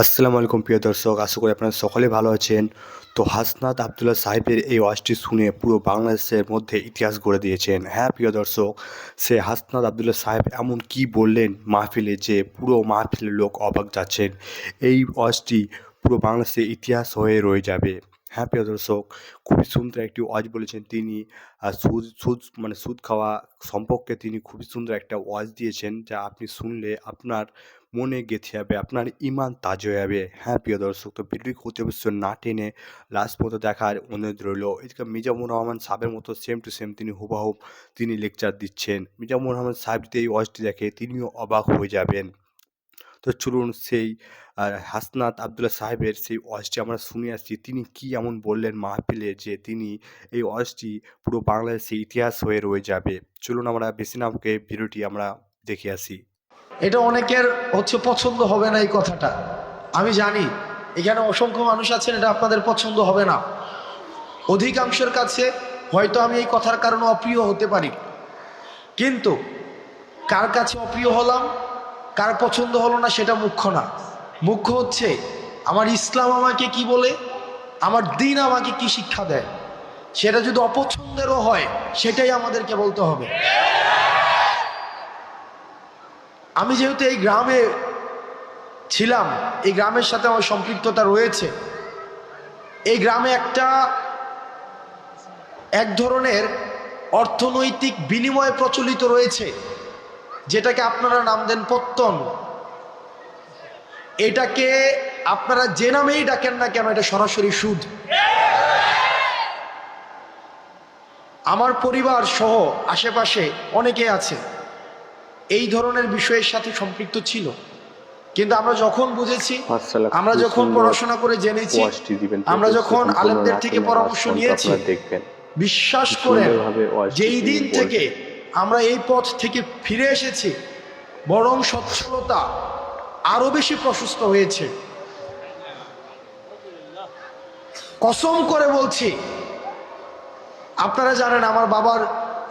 আসসালামু আলাইকুম প্রিয় দর্শক, আশা করি আপনারা সকলে ভালো আছেন। তো হাসনাত আবদুল্লাহ সাহেবের এই ওয়াজটি শুনে পুরো বাংলাদেশের মধ্যে ইতিহাস গড়ে দিয়েছেন। হ্যাঁ প্রিয় দর্শক, সে হাসনাত আবদুল্লাহ সাহেব এমন কি বললেন মাহফিলে যে পুরো মাহফিলের লোক অবাক যাচ্ছেন। এই ওয়াজটি পুরো বাংলাদেশের ইতিহাস হয়ে রয়ে যাবে। হ্যাঁ প্রিয় দর্শক খুবই সুন্দর একটি ওয়াজ বলেছেন তিনি। সুদ সুদ মানে সুদ খাওয়া সম্পর্কে তিনি খুবই সুন্দর একটা ওয়াজ দিয়েছেন যা আপনি শুনলে আপনার মনে গেঁথে যাবে, আপনার ইমান তাজ হয়ে যাবে। হ্যাঁ প্রিয় দর্শক, তো ভিডিওটি ক্ষতি অবশ্যই না টেনে লাস্ট মতো দেখার অনুরোধ রইল। এদিকে মিজামুর রহমান সাহেবের মতো সেম টু সেম তিনি হুবাহুব তিনি লেকচার দিচ্ছেন। মিজামুর রহমান সাহেব যদি এই ওয়াজটি দেখে তিনিও অবাক হয়ে যাবেন। তো চলুন সেই হাসনাত আবদুল্লাহ সাহেবের সেই ওয়াজটি আমরা শুনে আসছি তিনি কি এমন বললেন মাহফিলে যে তিনি এই ওয়াজটি পুরো বাংলাদেশের ইতিহাস হয়ে রয়ে যাবে? চলুন আমরা বেশি নামকে ভিডিওটি আমরা দেখে আসি। এটা অনেকের হচ্ছে পছন্দ হবে না এই কথাটা। আমি জানি, এখানে অসংখ্য মানুষ আছেন, এটা আপনাদের পছন্দ হবে না। অধিকাংশের কাছে হয়তো আমি এই কথার কারণে অপ্রিয় হতে পারি। কিন্তু কার কাছে অপ্রিয় হলাম? কার পছন্দ হলো না সেটা মুখ্য না। মুখ্য হচ্ছে, আমার ইসলাম আমাকে কি বলে? আমার দিন আমাকে কি শিক্ষা দেয়? সেটা যদি অপছন্দেরও হয়, সেটাই আমাদেরকে বলতে হবে। আমি যেহেতু এই গ্রামে ছিলাম, এই গ্রামের সাথে আমার সম্পৃক্ততা রয়েছে। এই গ্রামে একটা এক ধরনের অর্থনৈতিক বিনিময় প্রচলিত রয়েছে। যেটাকে আপনারা নাম দেন পত্তন। এটাকে আপনারা যে নামেই ডাকেন না কেন এটা সরাসরি সুদ। আমার পরিবার সহ আশেপাশে অনেকে আছে এই ধরনের বিষয়ের সাথে সম্পৃক্ত ছিল। কিন্তু আমরা যখন বুঝেছি আমরা যখন পড়াশোনা করে জেনেছি আমরা যখন আলেমদের থেকে পরামর্শ নিয়েছি দেখবেন। বিশ্বাস ওয়াজটি যেই দিন থেকে আমরা এই পথ থেকে ফিরে এসেছি। বরং সচ্ছলতা আরও বেশি প্রশস্ত হয়েছে। কসম করে বলছি, আপনারা জানেন আমার বাবার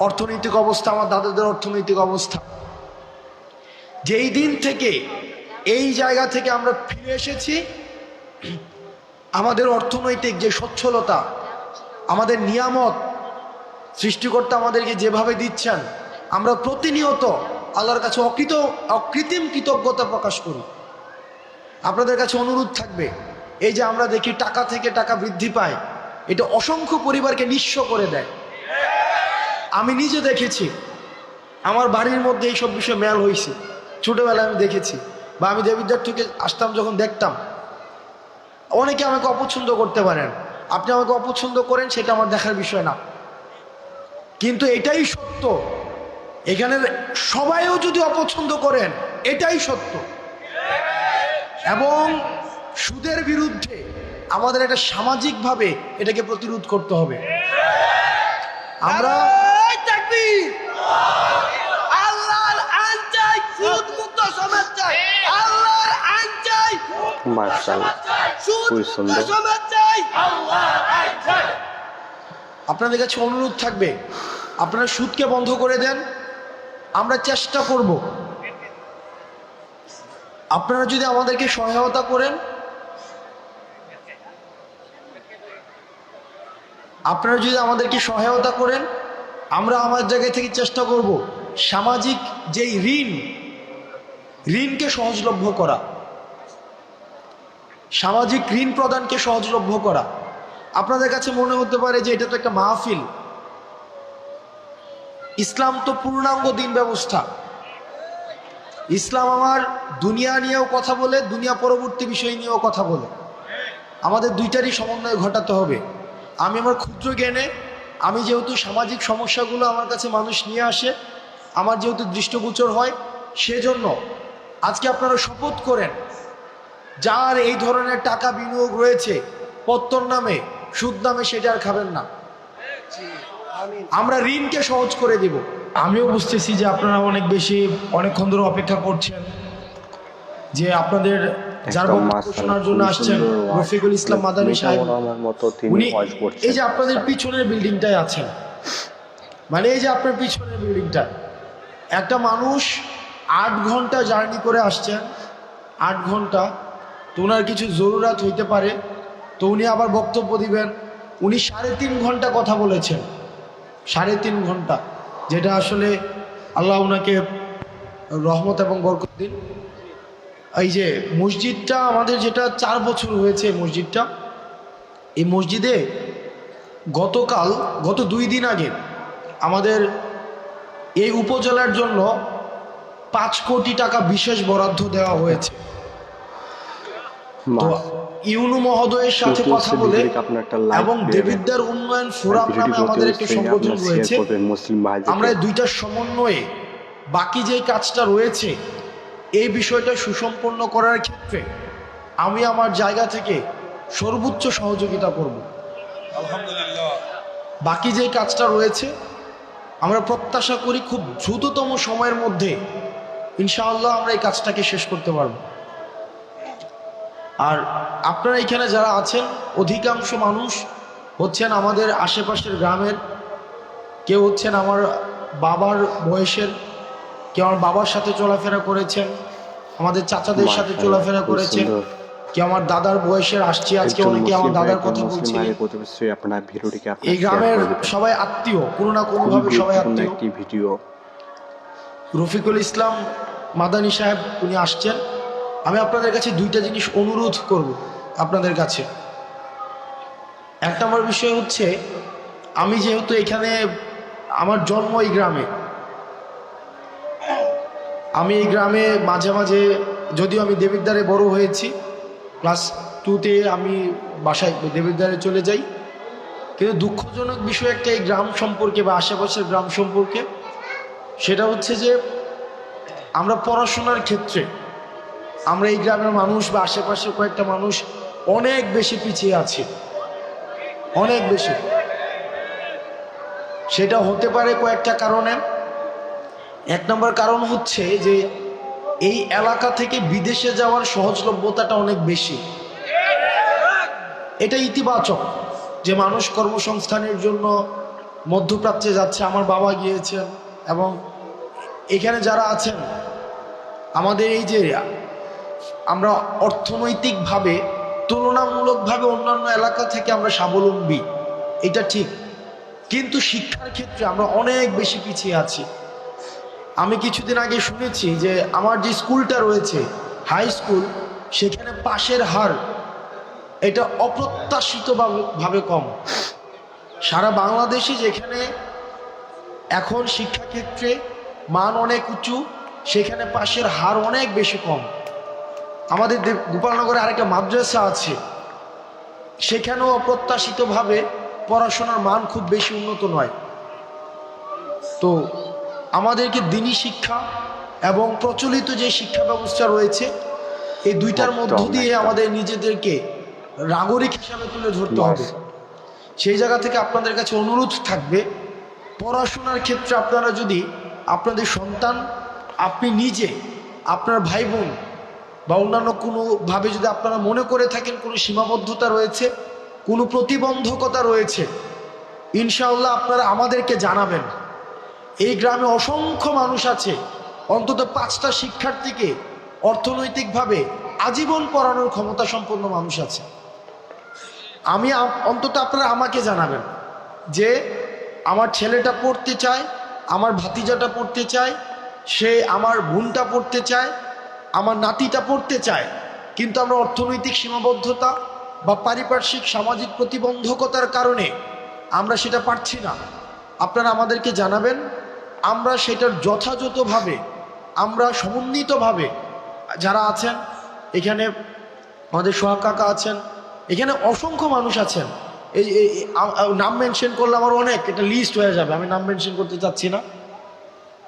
অর্থনৈতিক অবস্থা, আমার দাদাদের অর্থনৈতিক অবস্থা। যেই দিন থেকে, এই জায়গা থেকে আমরা ফিরে এসেছি, আমাদের অর্থনৈতিক যে সচ্ছলতা, আমাদের নিয়ামত সৃষ্টিকর্তা আমাদেরকে যেভাবে দিচ্ছেন, আমরা প্রতিনিয়ত আল্লাহর কাছে অকৃত, অকৃত্রিম কৃতজ্ঞতা প্রকাশ করি। আপনাদের কাছে অনুরোধ থাকবে, এই যে আমরা দেখি টাকা থেকে টাকা বৃদ্ধি পায়, এটা অসংখ্য পরিবারকে নিঃস্ব করে দেয়। আমি নিজে দেখেছি, আমার বাড়ির মধ্যে এইসব বিষয়ে মেল হয়েছে ছোটোবেলায় আমি দেখেছি বা আমি দেবিদ্যার থেকে আসতাম যখন দেখতাম। অনেকে আমাকে অপছন্দ করতে পারেন, আপনি আমাকে অপছন্দ করেন সেটা আমার দেখার বিষয় না। কিন্তু এটাই সত্য এখানে সবাইও যদি অপছন্দ করেন এটাই সত্য এবং সুদের বিরুদ্ধে আমাদের একটা সামাজিকভাবে এটাকে প্রতিরোধ করতে হবে আমরা এই তাকবীর! চাই, সুদ মুক্ত চাই। আল্লাহর আইন চাই, মাশাআল্লাহ সুদ খুবই সুন্দর। আপনাদের কাছে অনুরোধ থাকবে, আপনারা সুদকে বন্ধ করে দেন, আমরা চেষ্টা করব। আপনারা যদি আমাদেরকে সহায়তা করেন, আপনারা যদি আমাদেরকে সহায়তা করেন, আমরা আমার জায়গায় থেকে চেষ্টা করব সামাজিক যেই ঋণ, ঋণকে সহজলভ্য করা, সামাজিক ঋণ প্রদানকে সহজলভ্য করা। আপনাদের কাছে মনে হতে পারে যে এটা তো একটা মাহফিল। ইসলাম তো পূর্ণাঙ্গ দিন ব্যবস্থা। ইসলাম আমার দুনিয়া নিয়েও কথা বলে, দুনিয়া পরবর্তী বিষয় নিয়েও কথা বলে। আমাদের দুইটারই সমন্বয় ঘটাতে হবে। আমি আমার ক্ষুদ্র জ্ঞানে, আমি যেহেতু সামাজিক সমস্যাগুলো আমার কাছে মানুষ নিয়ে আসে, আমার যেহেতু দৃষ্টগোচর হয়, সেজন্য আজকে আপনারা শপথ করেন, যার এই ধরনের টাকা বিনিয়োগ রয়েছে, পত্তর নামে সুদ নামে সেটা আর খাবেন না। আমরা ঋণকে সহজ করে দিব। আমিও বুঝতেছি যে আপনারা অনেক বেশি অনেকক্ষণ ধরে অপেক্ষা করছেন যে আপনাদের যার শোনার জন্য আসছেন রফিকুল ইসলাম মাদানী সাহেব। মতো উনি এই যে আপনাদের পিছনের বিল্ডিংটাই আছেন। মানে এই যে আপনার পিছনের বিল্ডিংটা একটা মানুষ আট ঘণ্টা জার্নি করে আসছেন আট ঘণ্টা তো ওনার কিছু জরুরাত হইতে পারে তো উনি আবার বক্তব্য দিবেন। উনি সাড়ে তিন ঘণ্টা কথা বলেছেন। সাড়ে তিন ঘণ্টা। যেটা আসলে আল্লাহ ওনাকে রহমত এবং বরকত দিন। এই যে মসজিদটা আমাদের যেটা চার বছর হয়েছে মসজিদটা। এই মসজিদে গতকাল, গত দুই দিন আগে আমাদের এই উপজেলার জন্য পাঁচ কোটি টাকা বিশেষ বরাদ্দ দেওয়া হয়েছে। ইউনু মহোদয়ের সাথে কথা বলে এবং দেবিদ্যার উন্নয়ন ফোরাম নামে আমাদের একটি সংগঠন রয়েছে। আমরা এই দুইটার সমন্বয়ে বাকি যে কাজটা রয়েছে এই বিষয়টা সুসম্পন্ন করার ক্ষেত্রে আমি আমার জায়গা থেকে সর্বোচ্চ সহযোগিতা করব। বাকি যে কাজটা রয়েছে আমরা প্রত্যাশা করি খুব দ্রুততম সময়ের মধ্যে ইনশাআল্লাহ আমরা এই কাজটাকে শেষ করতে পারব। আর আপনারা এখানে যারা আছেন অধিকাংশ মানুষ হচ্ছেন আমাদের আশেপাশের গ্রামের। কেউ হচ্ছেন আমার বাবার বয়সের কেউ আমার বাবার সাথে চলাফেরা করেছেন আমাদের চাচাদের সাথে চলাফেরা করেছেন। কেউ আমার দাদার বয়সের আসছে আজকে অনেকে আমার দাদার কথা বলছে। এই গ্রামের সবাই আত্মীয় কোনো না কোনো ভাবে সবাই আত্মীয়। ভিডিও। রফিকুল ইসলাম মাদানী সাহেব উনি আসছেন। আমি আপনাদের কাছে দুইটা জিনিস অনুরোধ করব আপনাদের কাছে। এক নম্বর বিষয় হচ্ছে, আমি যেহেতু এখানে, আমার জন্ম এই গ্রামে। আমি এই গ্রামে মাঝে মাঝে, যদিও আমি দেবিদ্বারে বড় হয়েছি, ক্লাস টুতে আমি বাসায় দেবিদ্বারে চলে যাই। কিন্তু দুঃখজনক বিষয় একটা এই গ্রাম সম্পর্কে বা আশেপাশের গ্রাম সম্পর্কে, সেটা হচ্ছে যে, আমরা পড়াশোনার ক্ষেত্রে আমরা এই গ্রামের মানুষ বা আশেপাশে কয়েকটা মানুষ অনেক বেশি পিছিয়ে আছে। অনেক বেশি। সেটা হতে পারে কয়েকটা কারণে। এক নম্বর কারণ হচ্ছে যে এই এলাকা থেকে বিদেশে যাওয়ার সহজলভ্যতাটা অনেক বেশি। এটা ইতিবাচক যে মানুষ কর্মসংস্থানের জন্য মধ্যপ্রাচ্যে যাচ্ছে। আমার বাবা গিয়েছেন এবং এখানে যারা আছেন, আমাদের এই যে আমরা অর্থনৈতিকভাবে, তুলনামূলকভাবে অন্যান্য এলাকা থেকে আমরা স্বাবলম্বী। এটা ঠিক। কিন্তু শিক্ষার ক্ষেত্রে আমরা অনেক বেশি পিছিয়ে আছি। আমি কিছুদিন আগে শুনেছি যে আমার যে স্কুলটা রয়েছে, হাই স্কুল, সেখানে পাশের হার। এটা অপ্রত্যাশিতভাবে ভাবে কম। সারা বাংলাদেশে যেখানে এখন শিক্ষাক্ষেত্রে মান অনেক উঁচু, সেখানে পাশের হার অনেক বেশি কম। আমাদের দেব- গোপালনগরে আরেকটা মাদ্রাসা আছে। সেখানেও অপ্রত্যাশিতভাবে পড়াশোনার মান খুব বেশি উন্নত নয়। তো আমাদেরকে দিনী শিক্ষা এবং প্রচলিত যে শিক্ষা ব্যবস্থা রয়েছে এই দুইটার মধ্য দিয়ে আমাদের নিজেদেরকে নাগরিক হিসাবে তুলে ধরতে হবে। সেই জায়গা থেকে আপনাদের কাছে অনুরোধ থাকবে পড়াশোনার ক্ষেত্রে আপনারা যদি আপনাদের সন্তান আপনি নিজে আপনার ভাই বোন বা অন্যান্য কোনোভাবে যদি আপনারা মনে করে থাকেন কোনো সীমাবদ্ধতা রয়েছে, কোনো প্রতিবন্ধকতা রয়েছে, ইনশাআল্লাহ আপনারা আমাদেরকে জানাবেন। এই গ্রামে অসংখ্য মানুষ আছে, অন্তত পাঁচটা শিক্ষার্থীকে অর্থনৈতিকভাবে আজীবন পড়ানোর ক্ষমতা সম্পন্ন মানুষ আছে। আমি অন্তত আপনারা আমাকে জানাবেন যে আমার ছেলেটা পড়তে চায়, আমার ভাতিজাটা পড়তে চায়, সে আমার বোনটা পড়তে চায় আমার নাতিটা পড়তে চায়, কিন্তু আমরা অর্থনৈতিক সীমাবদ্ধতা বা পারিপার্শ্বিক সামাজিক প্রতিবন্ধকতার কারণে আমরা সেটা পারছি না। আপনারা আমাদেরকে জানাবেন, আমরা সেটার যথাযথভাবে, আমরা সমন্বিতভাবে যারা আছেন, এখানে আমাদের সোহাগ কাকা আছেন, এখানে অসংখ্য মানুষ আছেন। এই নাম মেনশন করলে আমার অনেক, এটা লিস্ট হয়ে যাবে, আমি নাম মেনশন করতে চাচ্ছি না।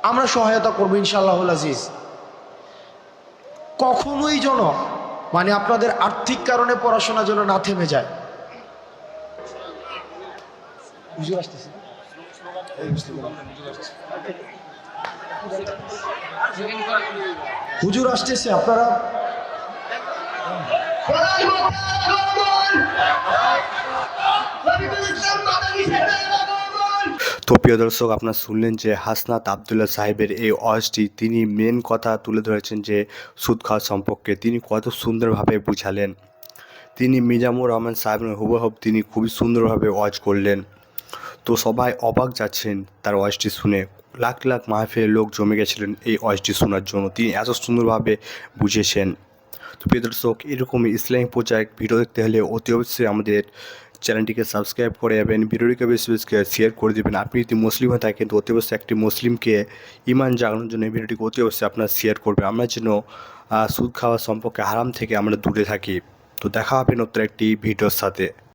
আমরা সহায়তা করব ইনশাআল্লাহ আজিজ। কখনোই যেন মানে আপনাদের আর্থিক কারণে পড়াশোনা যেন না থেমে যায়। হুজুর আসতেছে। আপনারা? ইসলাম তো প্রিয় দর্শক, আপনারা শুনলেন যে হাসনাত আবদুল্লাহ সাহেবের এই ওয়াজটি তিনি মেন কথা তুলে ধরেছেন যে সুদ খাওয়া সম্পর্কে। তিনি কত সুন্দরভাবে বুঝালেন। তিনি মিজামুর রহমান সাহেবের হুবহব তিনি খুবই সুন্দরভাবে ওয়াজ করলেন। তো সবাই অবাক যাচ্ছেন তার ওয়াজটি শুনে। লাখ লাখ মাহফিলের লোক জমে গেছিলেন এই ওয়াজটি শোনার জন্য। তিনি এত সুন্দরভাবে বুঝেছেন। তো প্রিয় দর্শক, এরকম ইসলামিক প্রচার ভিডিও দেখতে হলে অতি অবশ্যই আমাদের চ্যানেলটিকে সাবস্ক্রাইব করে যাবেন, ভিডিওটিকে বেশি বেশি শেয়ার করে দেবেন। আপনি যদি মুসলিম হয়ে থাকেন, তো অতি অবশ্যই একটি মুসলিমকে ইমান জাগানোর জন্য এই ভিডিওটিকে অতি অবশ্যই আপনার শেয়ার করবেন আমরা যেন সুদ খাওয়া সম্পর্কে হারাম থেকে আমরা দূরে থাকি। তো দেখা হবে নতুন একটি ভিডিওর সাথে।